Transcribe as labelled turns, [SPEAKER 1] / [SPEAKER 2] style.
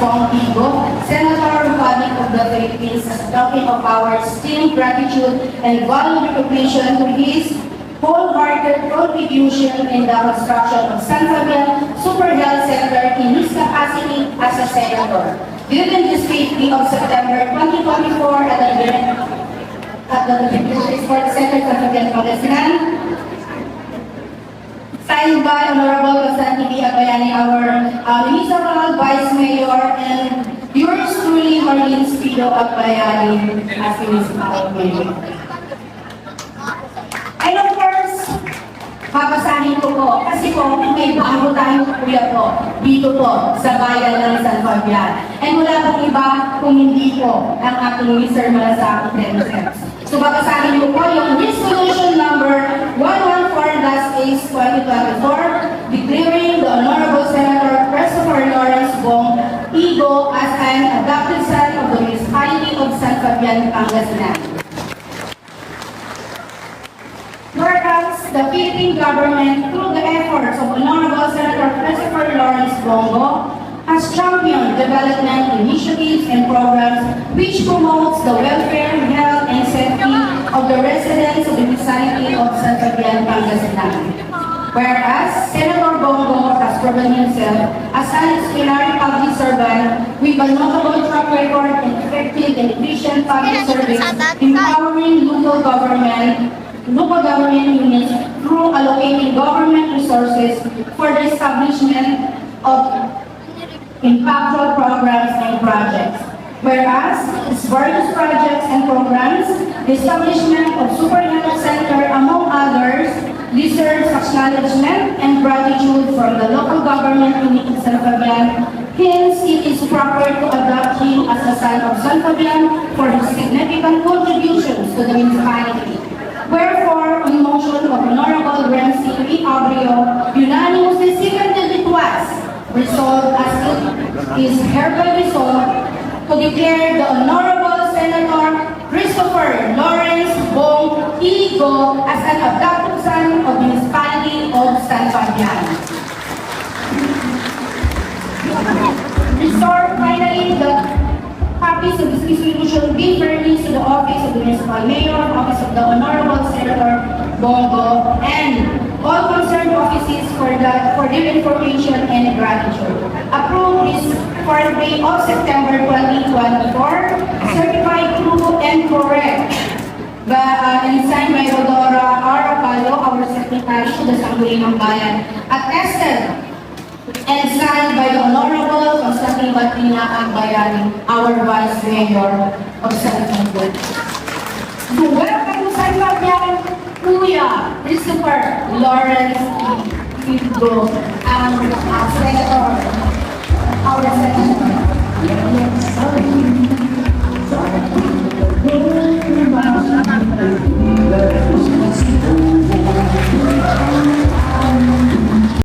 [SPEAKER 1] Bong Tigo, Senator Republic of the Philippines, as token of our esteemed gratitude and valued recognition to his wholehearted contribution in the construction of San Fabian Super Health Center in his capacity as a senator. Given this 5th of September 2024 at the at the Philippines Sports Center, San Fabian, Pangasinan, Signed by Honorable Constantine B. Abayani, our uh, municipal vice mayor, and yours truly, Marlene Spido Abayani, as municipal mayor. And of course, papasahin ko po, kasi po, may bago tayong kuya po, dito po, sa bayan ng San Fabian. And wala pong iba kung hindi po ang ating Mr. Malasaki Tencent. So babasahin ko po yung San Pangasinan. Whereas the Philippine government, through the efforts of Honorable Senator Christopher Lawrence Bongo, has championed development initiatives and programs which promotes the welfare, health, and safety of the residents of the vicinity of San Fabian, Pangasinan. Whereas Senator Bongo has proven himself as an exemplary public servant with a notable track record effective and efficient public service, empowering local government local government units through allocating government resources for the establishment of impactful programs and projects. Whereas its various projects and programs, the establishment of Super Health Center among others, deserves acknowledgement and gratitude from the local government unit of San Fabian. Proper to adopt him as a son of San Fabian for his significant contributions to the municipality. Wherefore, on motion of Honorable Ramsey P. Abreu, unanimously seconded it was resolved as it is hereby resolved to declare the Honorable Senator Christopher Lawrence Bong Igo as an adopted son of the municipality of San Fabian. Restore finally the copies of this resolution be furnished to the office of the municipal mayor, office of the honorable senator Bongo, and all concerned offices for the, for their information and gratitude. Approved this fourth day of September 2024, certified true and correct by, uh, and signed by Rodora R. Apalo, our secretary to the Sangguniang Bayan, attested and signed by the Honorable Constantine Batina Agbayani, our Vice Mayor of San Miguel. So welcome to San Fabian, Kuya Christopher Lawrence Figo, ang uh, Senator, our Senator.